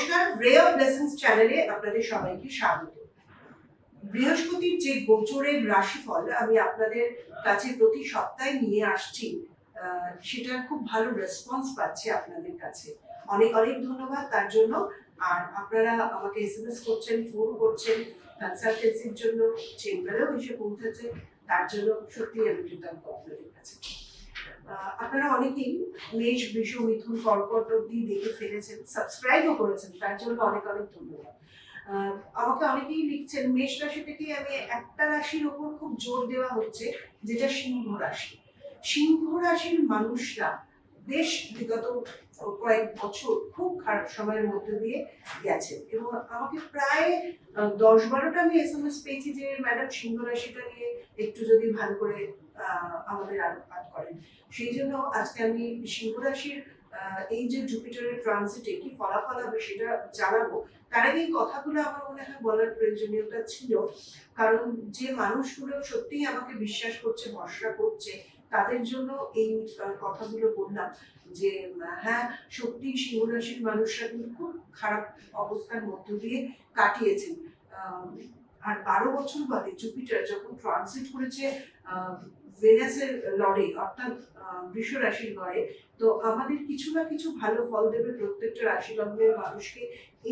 নমস্কার রে of blessings চ্যানেলে আপনাদের সবাইকে স্বাগত। বৃহস্পতির যে গোচরের রাশিফল আমি আপনাদের কাছে প্রতি সপ্তাহে নিয়ে আসছি সেটার খুব ভালো রেসপন্স পাচ্ছি আপনাদের কাছে। অনেক অনেক ধন্যবাদ তার জন্য। আর আপনারা আমাকে এস এম এস করছেন ফোন করছেন কনসালটেন্সির জন্য চেম্বারেও এসে পৌঁছেছে, তার জন্য সত্যি আমি কৃতজ্ঞ আপনাদের কাছে। আপনারা অনেকেই মেষ বৃষ মিথুন, কর্কট অব্দি দেখে ফেলেছেন সাবস্ক্রাইবও করেছেন, তার জন্য অনেক অনেক ধন্যবাদ। আমাকে অনেকেই লিখছেন, মেষ রাশি থেকে আমি একটা রাশির ওপর খুব জোর দেওয়া হচ্ছে, যেটা সিংহ রাশি। সিংহ রাশির মানুষরা বেশ বিগত কয়েক বছর খুব খারাপ সময়ের মধ্যে দিয়ে গেছে এবং আমাকে প্রায় দশ বারোটা আমি এস এম এস পেয়েছি যে, ম্যাডাম, সিংহ রাশিটা নিয়ে একটু যদি ভালো করে আমাদের আলোকপাত করেন। সেই জন্য আজকে আমি সিংহ রাশির এই যে জুপিটারের ট্রানজিটে কি ফলাফল হবে সেটা জানাব। তার আগে এই কথাগুলো আমার মনে হয় বলার প্রয়োজনীয়তা ছিল। কারণ যে মানুষগুলো সত্যিই আমাকে বিশ্বাস করছে, ভরসা করছে, তাদের জন্য এই কথাগুলো বললাম যে হ্যাঁ সত্যি সিংহ রাশির মানুষরা কিন্তু খুব খারাপ অবস্থার মধ্য দিয়ে কাটিয়েছেন। আর বারো বছর বাদে জুপিটার যখন ট্রানজিট করেছে ভেনাসের লড়ে, অর্থাৎ বৃষ রাশির ঘরে তো আমাদের কিছু না কিছু ভালো ফল দেবে প্রত্যেকটা রাশি লগ্নের মানুষকে।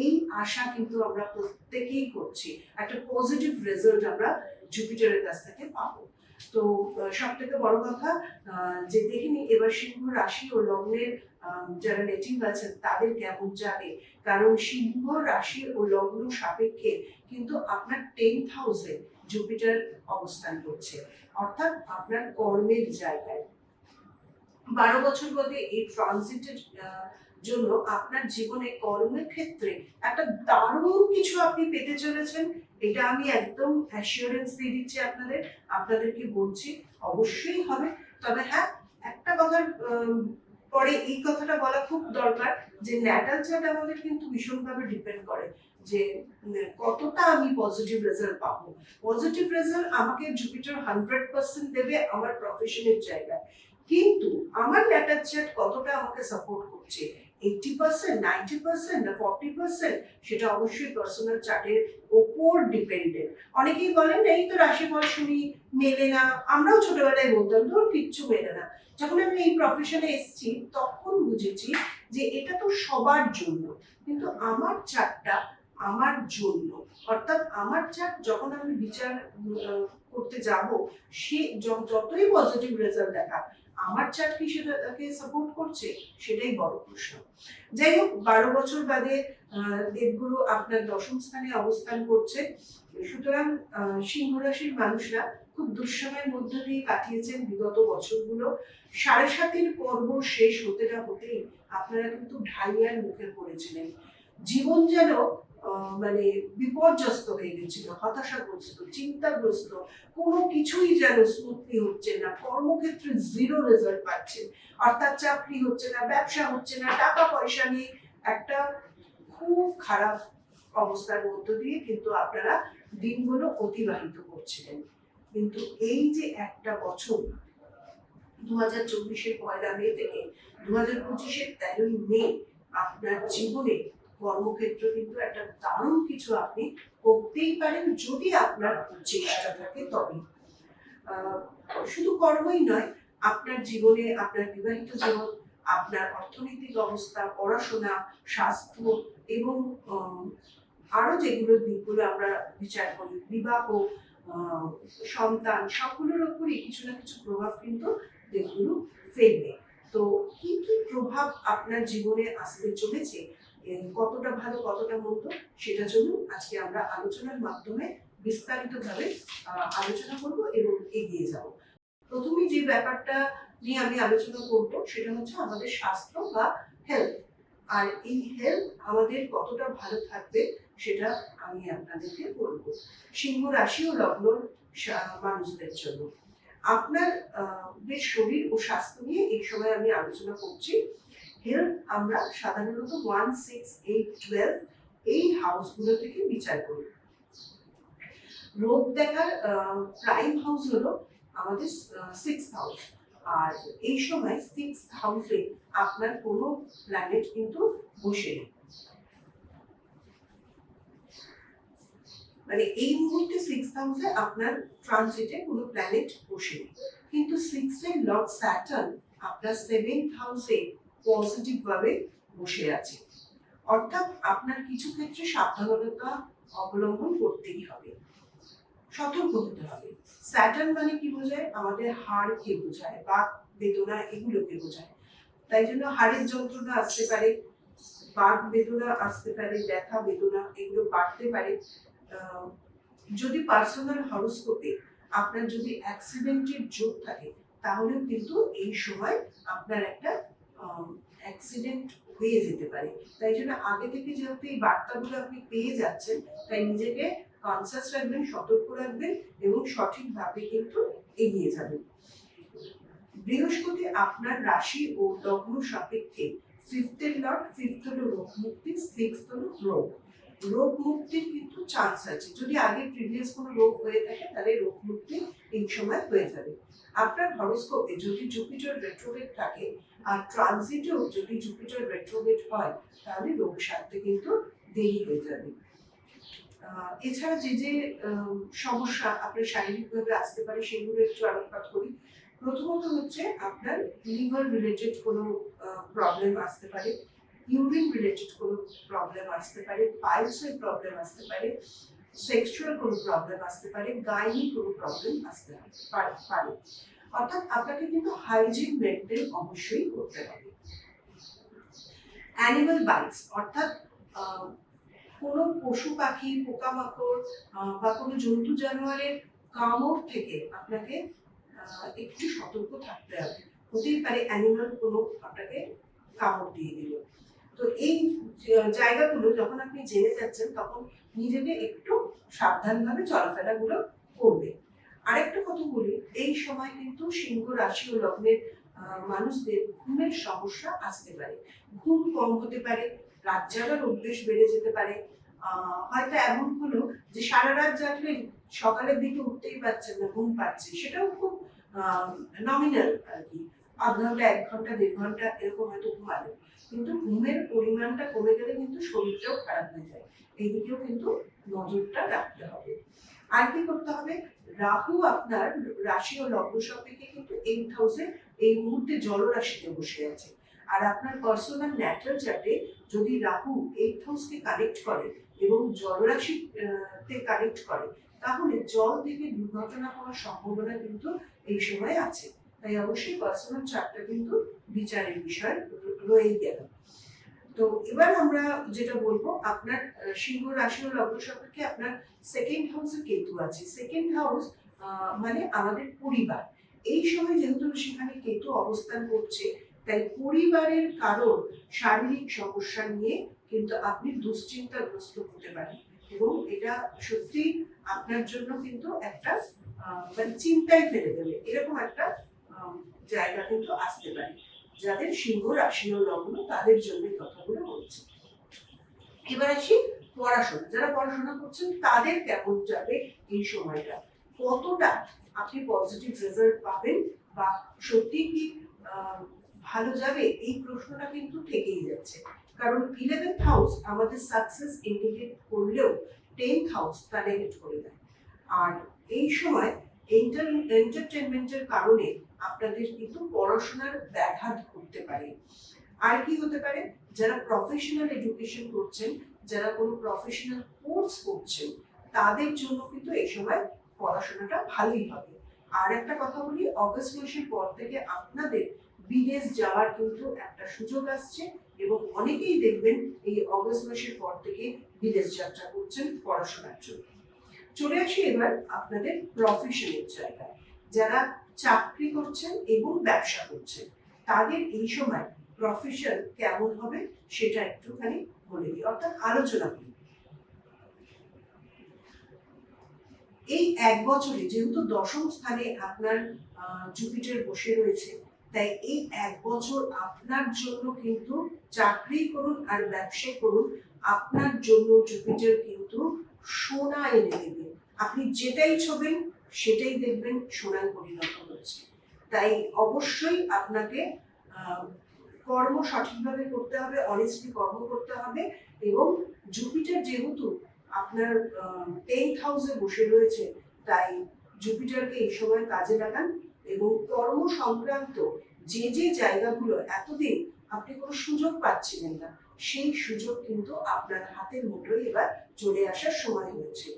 এই আশা কিন্তু আমরা প্রত্যেকেই করছি। একটা পজিটিভ রেজাল্ট আমরা জুপিটারের কাছ থেকে পাবো। তো সব থেকে বড় কথা যে দেখিনি, এবার সিংহ রাশি ও লগ্নের যারা নেটিভ আছেন, তাদের কেমন যাবে কারণ সিংহ রাশি ও লগ্ন সাপেক্ষে কিন্তু আপনার টেন্থ হাউসে জুপিটার অবস্থান করছে। অর্থাৎ আপনার কর্মের জায়গায়। বারো বছর বাদে এই ট্রানজিটের জন্য আপনার জীবনে কর্মের ক্ষেত্রে একটা দারুণ কিছু আপনি পেতে চলেছেন। এটা আমি একদম অ্যাসিওরেন্স দিয়ে দিচ্ছি আপনাদের। আপনাদেরকে বলছি, অবশ্যই হবে। তবে হ্যাঁ একটা কথার পরে এই কথাটা বলা খুব দরকার যে ন্যাটাল চার্ট আমাদের কিন্তু ভীষণভাবে ডিপেন্ড করে যে কতটা আমি পজিটিভ রেজাল্ট পাবো। পজিটিভ রেজাল্ট আমাকে জুপিটার হান্ড্রেড পার্সেন্ট দেবে আমার প্রফেশনের জায়গায়। কিন্তু আমার ন্যাটার চার্ট কতটা আমাকে সাপোর্ট করছে? পার্সেন্ট নাইনটি পার্সেন্ট না ফর্টি পার্সেন্ট সেটা অবশ্যই পার্সোনাল চার্টের ওপর ডিপেন্ডেন্ট অনেকেই বলেন, এই তো রাশিফল শুনি মেলে না। আমরাও ছোটবেলায় বলতাম, ধর, কিচ্ছু মেলে না। যখন আমি এই প্রফেশনে তখন বুঝেছি যে এটা তো সবার জন্য। কিন্তু আমার চারটা আমার জন্য। অর্থাৎ আমার চার্ট যখন আমি বিচার করতে যাব, সে যতই পজিটিভ রেজাল্ট দেখা আমার কি সেটাকে সাপোর্ট করছে? সেটাই বড় প্রশ্ন। যাই হোক, বারো বছর বাদে দেবগুরু আপনার দশম স্থানে অবস্থান করছে। সুতরাং সিংহ রাশির মানুষরা খুব দুঃসময়ের মধ্য দিয়ে কাটিয়েছেন বিগত বছরগুলো। সাড়ে সাতির পর্ব শেষ হতে না হতেই আপনারা কিন্তু ঢাইয়ার মুখে পড়েছিলেন। জীবন যেন মানে বিপর্যস্ত হয়ে গেছিল হতাশাগ্রস্ত চিন্তাগ্রস্ত কোনো কিছুই যেন স্মুথলি হচ্ছে না, কর্মক্ষেত্রে জিরো রেজাল্ট পাচ্ছেন অর্থাৎ চাকরি হচ্ছে না, ব্যবসা হচ্ছে না, টাকা পয়সা নিয়ে একটা খুব খারাপ অবস্থার মধ্য দিয়ে কিন্তু আপনারা দিনগুলো অতিবাহিত করছিলেন। কিন্তু এই যে একটা বছর দু হাজার চব্বিশের পয়লা মে থেকে দু হাজার পঁচিশের তেরোই মে আপনার জীবনে কর্মক্ষেত্র কিন্তু একটা দারুণ কিছু আপনি করতেই পারেন যদি আপনার চেষ্টা থাকে তবে। শুধু কর্মই নয়, আপনার জীবনে আপনার বিবাহিত জীবন, আপনার অর্থনৈতিক অবস্থা, পড়াশোনা, স্বাস্থ্য এবং আরও যেগুলো দিকগুলো আমরা বিচার করি, বিবাহ সন্তান, সকলের উপরই কিছু না কিছু প্রভাব কিন্তু দেবগুলো ফেলবে। তো কি কি প্রভাব আপনার জীবনে আসতে চলেছে? কতটা ভালো, কতটা মন্দ সেটা জন্য আজকে আমরা আলোচনার মাধ্যমে বিস্তারিতভাবে আলোচনা করব এবং এগিয়ে যাব। প্রথমে যে ব্যাপারটা নিয়ে আমি আলোচনা করব সেটা হচ্ছে আমাদের স্বাস্থ্য বা হেলথ আর এই হেলথ আমাদের কতটা ভালো থাকবে সেটা আমি আপনাদেরকে বলব। সিংহ রাশি ও লগ্নর মানুষদের জন্য। আপনার শরীর ও স্বাস্থ্য নিয়ে এই সময় আমি আলোচনা করছি। হেলথ আমরা সাধারণত ওয়ান সিক্স এইট টুয়েলভ এই হাউসগুলো থেকে বিচার করি। রোগ দেখার প্রাইম হাউস হলো আমাদের সিক্স হাউস আর এই সময় সিক্স হাউসে আপনার কোনো প্ল্যানেট কিন্তু বসে নেই। মানে এই মুহূর্তে সিক্স হাউসে আপনার ট্রানজিটে কোনো প্ল্যানেট বসে নেই। কিন্তু সিক্সে লর্ড স্যাটার্ন আপনার সেভেন্থ হাউসে পজিটিভ ভাবে বসে আছে। অর্থাৎ আপনার কিছু ক্ষেত্রে সাবধানতা অবলম্বন করতেই হবে। সতর্ক হতে হবে। স্যাটার্ন মানে কি বোঝায়? আমাদের হাড়কে বোঝায় বা বেদনা এগুলোকে বোঝায়। তাই জন্য হাড়ের যন্ত্রণা আসতে পারে, বাত বেদনা আসতে পারে, ব্যথা বেদনা এগুলো বাড়তে পারে। যদি পার্সোনাল হরোস্কোপে আপনার যদি অ্যাক্সিডেন্টের যোগ থাকে, তাহলেও কিন্তু এই সময় আপনার একটা অ্যাক্সিডেন্ট হয়ে যেতে পারে। তাই জন্য আগে থেকে যেহেতু এই বার্তাগুলো আপনি পেয়ে যাচ্ছেন, তাই নিজেকে কনসাস রাখবেন, সতর্ক রাখবেন এবং সঠিকভাবে কিন্তু এগিয়ে যাবেন। বৃহস্পতি আপনার রাশি ও লগ্ন সাপেক্ষে ফিফথের লট ফিফথ হলো রোগ মুক্তি সিক্স হলো রোগ। রোগ মুক্তির কিন্তু চান্স আছে। যদি আগে প্রিভিয়াস কোনো রোগ হয়ে থাকে, তাহলে রোগ মুক্তি এই সময় হয়ে যাবে। আপনার হরোস্কোপে যদি জুপিটার রেট্রোগেট থাকে, আর ট্রানজিটেও যদি জুপিটার রেট্রোগেট হয়, তাহলে রোগ সারতে কিন্তু দেরি হয়ে যাবে। এছাড়া যে যে সমস্যা আপনার শারীরিকভাবে আসতে পারে, সেগুলো একটু আলোকপাত করি। প্রথমত হচ্ছে আপনার লিভার রিলেটেড কোনো প্রবলেম আসতে পারে। ইউরিন রিলেটেড কোনো প্রবলেম আসতে পারে পাইলসের প্রবলেম আসতে পারে সেক্সুয়াল কোনো প্রবলেম আসতে পারে গাইনি কোনো প্রবলেম আসতে পারে পারে অর্থাৎ আপনাকে কিন্তু হাইজিন মেনটেন অবশ্যই করতে হবে। অ্যানিমাল বাইটস অর্থাৎ কোনো পশু পাখি, পোকামাকড় বা কোনো জন্তু জানোয়ারের কামড় থেকে আপনাকে একটু সতর্ক থাকতে হবে। হতেই পারে অ্যানিমাল কোনো আপনাকে কামড় দিয়ে দিল। তো এই জায়গাগুলো যখন আপনি জেনে যাচ্ছেন, তখন নিজেকে একটু সাবধানভাবে চলাফেরাগুলো করবে। আরেকটা কথা বলি, এই সময় কিন্তু সিংহ রাশি ও লগ্নের মানুষদের ঘুমের সমস্যা আসতে পারে। ঘুম কম হতে পারে, রাত জাগার অভ্যেস বেড়ে যেতে পারে। হয়তো এমন হলো যে সারা রাত জাগলে সকালের দিকে উঠতেই পারছেন না, ঘুম পাচ্ছে। সেটাও খুব নমিনাল আর কি। আধ ঘণ্টা, এক ঘণ্টা, দেড় ঘণ্টা এরকম হয়তো ঘুমালেন কিন্তু ঘুমের পরিমাণটা কমে গেলে কিন্তু শরীরটাও খারাপ হয়ে যায়। এইদিকেও কিন্তু নজরটা রাখতে হবে। আর কি করতে হবে? রাহু আপনার রাশি ও লগ্ন সাপেক্ষে কিন্তু এইট হাউসে এই মুহূর্তে জলরাশিতে বসে আছে। আর আপনার পার্সোনাল ন্যাটাল চার্টে যদি রাহু এইট হাউসকে কানেক্ট করে এবং জলরাশি আহ, তে কানেক্ট করে তাহলে জল থেকে দুর্ঘটনা হওয়ার সম্ভাবনা কিন্তু এই সময় আছে। তাই অবশ্যই পার্সোনাল চার্টটা কিন্তু বিচারের বিষয়। রয়েই গেল। তো এবার আমরা যেটা বলব, আপনার সিংহ রাশি ও লগ্ন সাপেক্ষে আপনার সেকেন্ড হাউসে কেতু আছে। সেকেন্ড হাউস মানে আমাদের পরিবার। এই সময় যেহেতু সেখানে কেতু অবস্থান করছে, তাই পরিবারের কারণ শারীরিক সমস্যা নিয়ে কিন্তু আপনি দুশ্চিন্তাগ্রস্ত হতে পারেন। এবং এটা সত্যি আপনার জন্য কিন্তু একটা মানে চিন্তায় ফেলে দেবে। এরকম একটা জায়গা কিন্তু আসতে পারে। যাদের সিংহ রাশি লগ্ন, তাদের জন্য কথাগুলো বলছি। এবার আসি পড়াশোনা। যারা পড়াশোনা করছেন, তাদের কেমন যাবে এই সময়টা? কতটা আপনি পজিটিভ রেজাল্ট পাবেন বা সত্যি কি ভালো যাবে? এই প্রশ্নটা কিন্তু থেকেই যাচ্ছে। কারণ ইলেভেন্থ হাউস আমাদের সাকসেস ইন্ডিকেট করলেও টেন্থ হাউস তা নেগেট করে দেয়। আর এই সময় এন্টারটেনমেন্টের কারণে আপনাদের কিন্তু পড়াশোনার ব্যাঘাত ঘটতে পারে। আর কি হতে পারে? যারা প্রফেশনাল এডুকেশন করছেন, যারা কোনো প্রফেশনাল কোর্স করছেন, তাদের জন্য কিন্তু এই সময় পড়াশোনাটা ভালোই হবে। আর একটা কথা বলি, অগস্ট মাসের পর থেকে আপনাদের বিদেশ যাওয়ার কিন্তু একটা সুযোগ আসছে এবং অনেকেই দেখবেন এই অগস্ট মাসের পর থেকে বিদেশ যাত্রা করছেন পড়াশোনার জন্য। চলে আসি এবার আপনাদের প্রফেশনের জায়গায়। যারা চাকরি করছেন এবং ব্যবসা করছেন। তাদের এই সময় প্রফেশন কেমন হবে সেটা একটুখানি বলে দিই, অর্থাৎ আলোচনা করি। এই এক বছরে যেহেতু দশম স্থানে আপনার জুপিটার বসে রয়েছে, তাই এই এক বছর আপনার জন্য কিন্তু চাকরি করুন আর ব্যবসা করুন, আপনার জন্য জুপিটার কিন্তু সোনা এনে দেবে। আপনি যেটাই ছবেন, সেটাই দেখবেন সোনায় পরিণত। হচ্ছে তাই অবশ্যই আপনাকে কর্ম সঠিকভাবে করতে হবে অনেস্টলি কর্ম করতে হবে এবং জুপিটার যেহেতু আপনার টেন্থ হাউসে বসে রয়েছে, তাই জুপিটারকে এই সময় কাজে লাগান এবং কর্ম সংক্রান্ত যে যে জায়গাগুলো এতদিন আপনি কোনো সুযোগ পাচ্ছিলেন না, সেই সুযোগ কিন্তু আপনার হাতের মুঠোয় এবার চলে আসার সময় হয়েছে।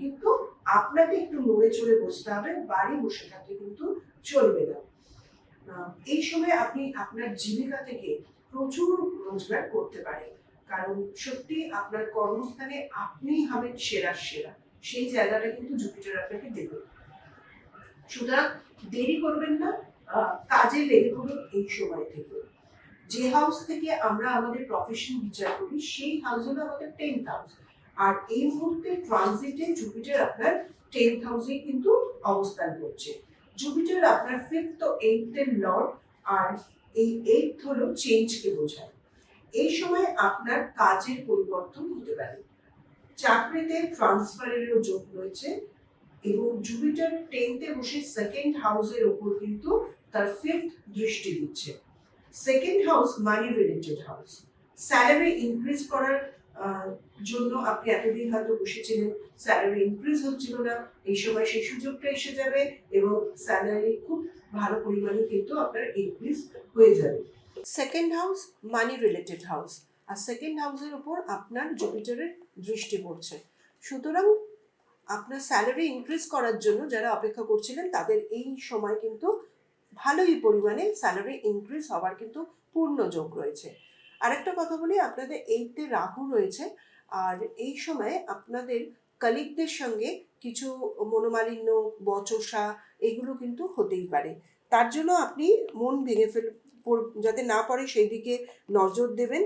কিন্তু আপনাকে একটু নড়ে চড়ে বসতে হবে, বাড়ি বসে থাকলে কিন্তু চলবে না। এই সময় আপনি আপনার জীবিকা থেকে প্রচুর রোজগার করতে পারেন। কারণ সত্যি আপনার কর্মস্থানে আপনিই হবেন সেরা সেরা। সেই জায়গাটা কিন্তু জুপিটার আপনাকে দেবে। সুতরাং দেরি করবেন না কাজে লেগে পড়ুন এই সময় থেকে। যে হাউস থেকে আমরা আমাদের প্রফেশন বিচার করি, সেই হাউস হলো আমাদের টেন্থ হাউস আর এই মুহূর্তে ট্রানজিটে জুপিটার আপনার টেন্থ হাউসে কিন্তু অবস্থান করছে। জুপিটার আপনার ফিফথ ও এইথ এর লর্ড আর এই এইথ হলো চেঞ্জকে বোঝায়। এই সময় আপনার কাজের পরিবর্তন হতে পারে। চাকরিতে ট্রান্সফারেরও যোগ রয়েছে এবং জুপিটার টেন্থে বসে সেকেন্ড হাউসের ওপর কিন্তু তার ফিফথ দৃষ্টি দিচ্ছে। Second house money related house salary increase করার জন্য আপনি এতদিন হয়তো বসেছিলেন স্যালারি ইনক্রিজ হচ্ছিল না, এই সময় সেই সুযোগটা এসে যাবে এবং স্যালারি খুব ভালো পরিমাণে কিন্তু আপনার ইনক্রিজ হয়ে যাবে। Second house money related house আর সেকেন্ড হাউসের উপর আপনার জুপিটারের দৃষ্টি পড়ছে। সুতরাং আপনার স্যালারি ইনক্রিজ করার জন্য যারা অপেক্ষা করছিলেন, তাদের এই সময় কিন্তু ভালোই পরিমাণে স্যালারি ইনক্রিজ হওয়ার কিন্তু পূর্ণ যোগ রয়েছে। আরেকটা কথা বলি, আপনাদের এইতে রাহু রয়েছে, আর এই সময় আপনাদের কালিগদের সঙ্গে কিছু মনোমালিন্য, বচসা এগুলো কিন্তু হতেই পারে। তার জন্য আপনি মন ভেঙে ফেল যাতে না পড়ে সেই দিকে নজর দেবেন।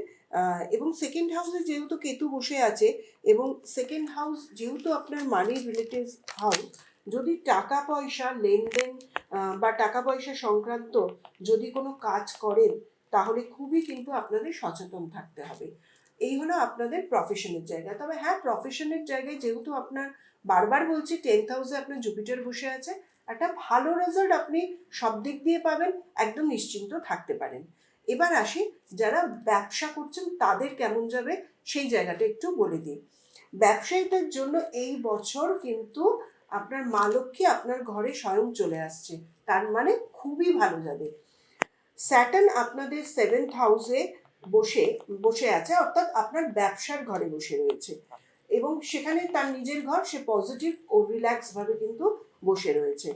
এবং সেকেন্ড হাউসে যেহেতু কেতু বসে আছে, এবং সেকেন্ড হাউস যেহেতু আপনার মানি রিলেটেড হাউস যদি টাকা পয়সা লেনদেন বা টাকা পয়সা সংক্রান্ত যদি কোনো কাজ করেন তাহলে খুবই কিন্তু আপনাদের সচেতন থাকতে হবে। এই হলো আপনাদের প্রফেশনের জায়গা। তবে হ্যাঁ প্রফেশনের জায়গায় যেহেতু আপনার বারবার বলছি টেন হাউসে আপনার জুপিটার বসে আছে, একটা ভালো রেজাল্ট আপনি সব দিক দিয়ে পাবেন, একদম নিশ্চিন্ত থাকতে পারেন। এবার আসি, যারা ব্যবসা করছেন তাদের কেমন যাবে সেই জায়গাটা একটু বলে দিই। ব্যবসায়ীদের জন্য এই বছর কিন্তু আপনার মা লক্ষ্মী আপনার ঘরে স্বয়ং চলে আসছে। তার মানে খুবই ভালো যাবে। স্যাটার্ন আপনাদের সেভেন্থ হাউসে বসে বসে আছে, অর্থাৎ আপনার ব্যবসার ঘরে বসে রয়েছে। এবং সেখানে তার নিজের ঘর, সে পজিটিভ ও রিল্যাক্স ভাবে কিন্তু বসে রয়েছে।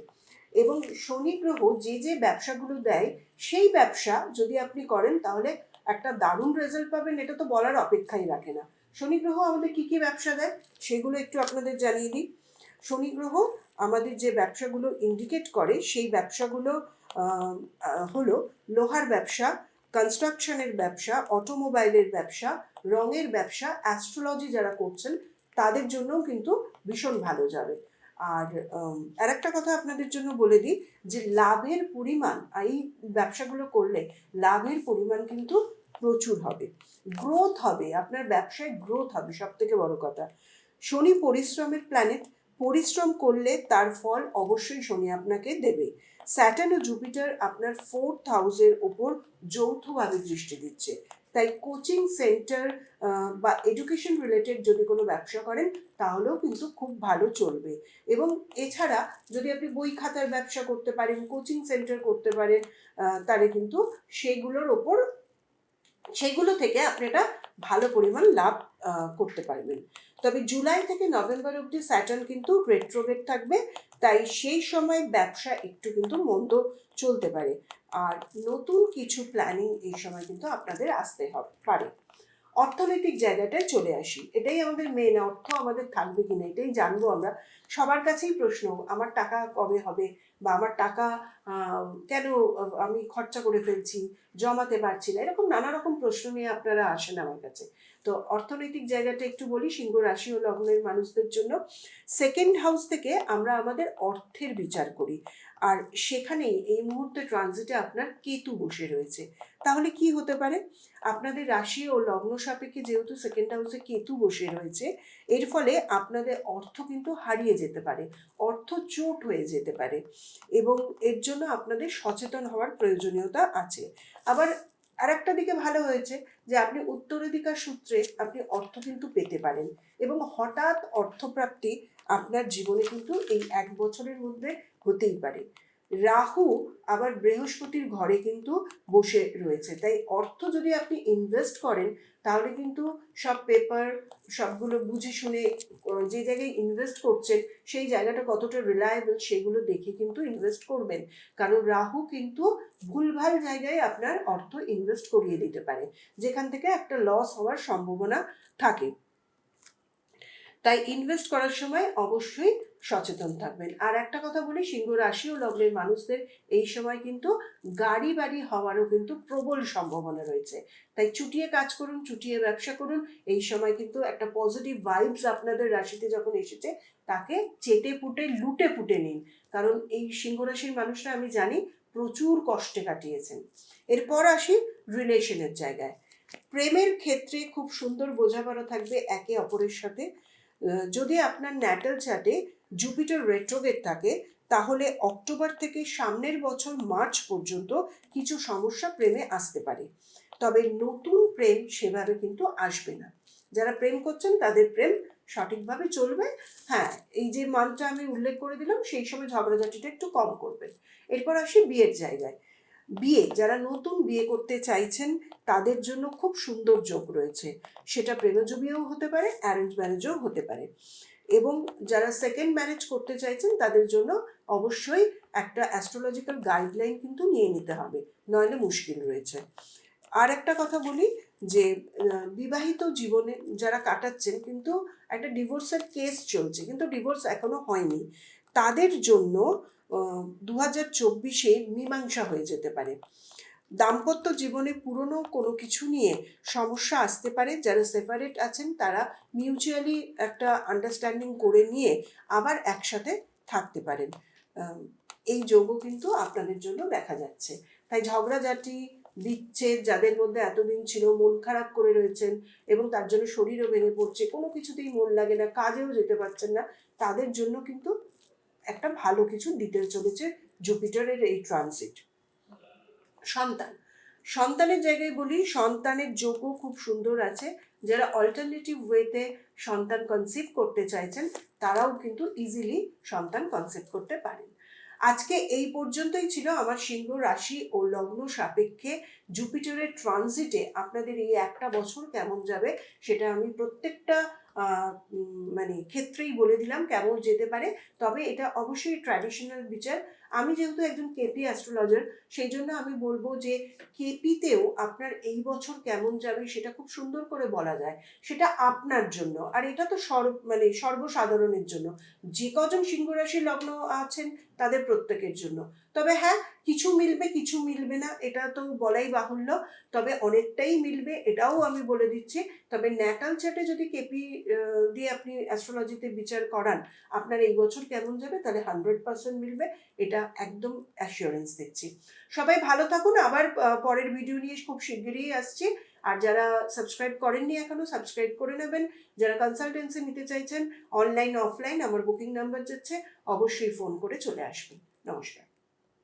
এবং শনি গ্রহ যে যে ব্যবসাগুলো দেয়, সেই ব্যবসা যদি আপনি করেন, তাহলে একটা দারুণ রেজাল্ট পাবেন, এটা তো বলার অপেক্ষাই রাখে না। শনি গ্রহ আমাদের কি কি ব্যবসা দেয়, সেগুলো একটু আপনাদের জানিয়ে দিই। শনি গ্রহ আমাদের যে ব্যবসাগুলো ইন্ডিকেট করে, সেই ব্যবসাগুলো হলো লোহার ব্যবসা কনস্ট্রাকশনের ব্যবসা অটোমোবাইলের ব্যবসা, রঙের ব্যবসা অ্যাস্ট্রোলজি যারা করছেন, তাদের জন্যও কিন্তু ভীষণ ভালো যাবে। আর আর একটা কথা আপনাদের জন্য বলে দিই যে লাভের পরিমাণ এই ব্যবসাগুলো করলে লাভের পরিমাণ কিন্তু প্রচুর হবে। গ্রোথ হবে, আপনার ব্যবসায় গ্রোথ হবে সব থেকে বড় কথা। শনি পরিশ্রমের প্ল্যানেট পরিশ্রম করলে তার ফল অবশ্যই শনি আপনাকে দেবে। স্যাটার্ন ও জুপিটার আপনার ফোর্থ হাউসের ওপর যৌথভাবে দৃষ্টি দিচ্ছে। তাই কোচিং সেন্টার বা এডুকেশন রিলেটেড যদি কোনো ব্যবসা করেন, তাহলেও কিন্তু খুব ভালো চলবে। এবং এছাড়া যদি আপনি বই খাতার ব্যবসা করতে পারেন কোচিং সেন্টার করতে পারেন তাহলে কিন্তু সেগুলোর ওপর, সেগুলো থেকে আপনি একটা ভালো পরিমাণ লাভ করতে পারবেন। তবে জুলাই থেকে নভেম্বর অবধি স্যাটার্ন কিন্তু রেট্রোগেট থাকবে, তাই সেই সময় ব্যবসা একটু কিন্তু মন্দ চলতে পারে। আর নতুন কিছু প্ল্যানিং এই সময় কিন্তু আপনাদের আসতে হবে, পারে। অর্থনৈতিক জায়গাটায় চলে আসি। এটাই আমাদের মেন অর্থ, আমাদের থাকবে কিনা এটাই জানব আমরা। সবার কাছেই প্রশ্ন, আমার টাকা কবে হবে? বা আমার টাকা কেন আমি খরচা করে ফেলছি? জমাতে পারছি না? এরকম নানা রকম প্রশ্ন নিয়ে আপনারা আসেন আমার কাছে। তো অর্থনৈতিক জায়গাটা একটু বলি, সিংহ রাশি ও লগ্নের মানুষদের জন্য। সেকেন্ড হাউস থেকে আমরা আমাদের অর্থের বিচার করি। আর সেখানেই এই মুহূর্তে ট্রানজিটে আপনার কেতু বসে রয়েছে। তাহলে কি হতে পারে? আপনাদের রাশি ও লগ্ন সাপেক্ষে যেহেতু সেকেন্ড হাউসে কেতু বসে রয়েছে, এর ফলে আপনাদের অর্থ কিন্তু হারিয়ে যেতে পারে, অর্থ চোট হয়ে যেতে পারে এবং এর জন্য আপনাদের সচেতন হওয়ার প্রয়োজনীয়তা আছে। আবার আর একটা দিকে ভালো হয়েছে যে আপনি উত্তরাধিকার সূত্রে আপনি অর্থ কিন্তু পেতে পারেন এবং হঠাৎ অর্থপ্রাপ্তি আপনার জীবনে কিন্তু এই এক বছরের মধ্যে হতেই পারে। রাহু আবার বৃহস্পতির ঘরে কিন্তু বসে রয়েছে। তাই অর্থ যদি আপনি ইনভেস্ট করেন, তাহলে কিন্তু সব পেপার সবগুলো বুঝে শুনে যে জায়গায় ইনভেস্ট করছেন, সেই জায়গাটা কতটা রিলায়েবল সেগুলো দেখে কিন্তু ইনভেস্ট করবেন। কারণ রাহু কিন্তু ভুলভাল জায়গায় আপনার অর্থ ইনভেস্ট করিয়ে দিতে পারে, যেখান থেকে একটা লস হওয়ার সম্ভাবনা থাকে। তাই ইনভেস্ট করার সময় অবশ্যই সচেতন থাকবেন। আর একটা কথা বলি, সিংহ রাশি ও লগ্নের মানুষদের এই সময় কিন্তু গাড়ি বাড়ি হওয়ারও কিন্তু প্রবল সম্ভাবনা রয়েছে। তাই চুটিয়ে কাজ করুন, চুটিয়ে ব্যবসা করুন, এই সময় কিন্তু একটা পজিটিভ ভাইবস আপনাদের রাশিতে যখন এসেছে, তাকে চেটে পুটে, লুটে পুটে নিন। কারণ এই সিংহ রাশির মানুষরা, আমি জানি, প্রচুর কষ্টে কাটিয়েছেন। এরপর আসি রিলেশনের জায়গায়। প্রেমের ক্ষেত্রে খুব সুন্দর বোঝাপড়া থাকবে একে অপরের সাথে। যদি আপনার ন্যাটাল চার্টে জুপিটার রেট্রোগেট থাকে, তাহলে অক্টোবর থেকে সামনের বছর মার্চ পর্যন্ত কিছু সমস্যা প্রেমে আসতে পারে। তবে নতুন প্রেম সেভাবে কিন্তু আসবে না। যারা প্রেম করছেন, তাদের প্রেম সঠিকভাবে চলবে। হ্যাঁ এই যে মানটা আমি উল্লেখ করে দিলাম, সেই সময় ঝগড়াঝাটিটা একটু কম করবেন এরপর আসি বিয়ের জায়গায়। বিয়ে, যারা নতুন বিয়ে করতে চাইছেন, তাদের জন্য খুব সুন্দর যোগ রয়েছে। সেটা প্রেমজ হতে পারে অ্যারেঞ্জ ম্যারেজও হতে পারে। এবং যারা সেকেন্ড ম্যারেজ করতে চাইছেন, তাদের জন্য অবশ্যই একটা অ্যাস্ট্রোলজিক্যাল গাইডলাইন কিন্তু নিয়ে নিতে হবে, নইলে মুশকিল রয়েছে। আর একটা কথা বলি যে বিবাহিত জীবনে যারা কাটাচ্ছেন কিন্তু একটা ডিভোর্সের কেস চলছে, কিন্তু ডিভোর্স এখনও হয়নি, তাদের জন্য দু হাজার চব্বিশে মীমাংসা হয়ে যেতে পারে। দাম্পত্য জীবনে পুরনো কোনো কিছু নিয়ে সমস্যা আসতে পারে, যারা সেপারেট আছেন তারা মিউচুয়ালি একটা আন্ডারস্ট্যান্ডিং করে নিয়ে আবার একসাথে থাকতে পারেন। এই যোগও কিন্তু আপনাদের জন্য দেখা যাচ্ছে। তাই ঝগড়াঝাটি, বিচ্ছেদ যাদের মধ্যে এতদিন ছিল মন খারাপ করে রয়েছেন এবং তার জন্য শরীরও ভেঙে পড়ছে, কোনো কিছুতেই মন লাগে না, কাজেও যেতে পারছেন না, তাদের জন্য কিন্তু একটা ভালো কিছু দিতে চলেছে জুপিটারের এই ট্রানজিট সন্তান। সন্তানের জায়গায় বলি, সন্তানের যোগও খুব সুন্দর আছে। যারা অল্টারনেটিভ ওয়েতে সন্তান কনসিভ করতে চাইছেন, তারাও কিন্তু ইজিলি সন্তান কনসিভ করতে পারেন। আজকে এই পর্যন্তই ছিল আমার সিংহ রাশি ও লগ্ন সাপেক্ষে জুপিটারের ট্রানজিটে আপনাদের এই একটা বছর কেমন যাবে সেটা আমি প্রত্যেকটা মানে ক্ষেত্রেই বলে দিলাম কেমন যেতে পারে। তবে এটা অবশ্যই ট্র্যাডিশনাল বিচার আমি যেহেতু একজন কেপি অ্যাস্ট্রোলজার সেই জন্য আমি বলব যে কেপিতেও আপনার এই বছর কেমন যাবে সেটা খুব সুন্দর করে বলা যায়। সেটা আপনার জন্য। আর এটা তো সর্ব মানে সর্বসাধারণের জন্য। যে কজন সিংহ রাশি লগ্ন আছেন তাদের প্রত্যেকের জন্য। তবে হ্যাঁ কিছু মিলবে কিছু মিলবে না, এটা তো বলাই বাহুল্য। তবে অনেকটাই মিলবে, এটাও আমি বলে দিচ্ছি। তবে ন্যাটাল চ্যাটে যদি কেপি দিয়ে আপনি অ্যাস্ট্রোলজিতে বিচার করান, আপনার এই বছর কেমন যাবে? তাহলে হান্ড্রেড পার্সেন্ট মিলবে, এটা একদম অ্যাসিওরেন্স দিচ্ছি। সবাই ভালো থাকুন, আবার পরের ভিডিও নিয়ে খুব শিগগিরই আসছি। আর যারা সাবস্ক্রাইব করেননি এখনও সাবস্ক্রাইব করে নেবেন। যারা কনসালটেন্সি নিতে চাইছেন অনলাইন অফলাইন আমার বুকিং নাম্বার যাচ্ছে, অবশ্যই ফোন করে চলে আসবেন। নমস্কার।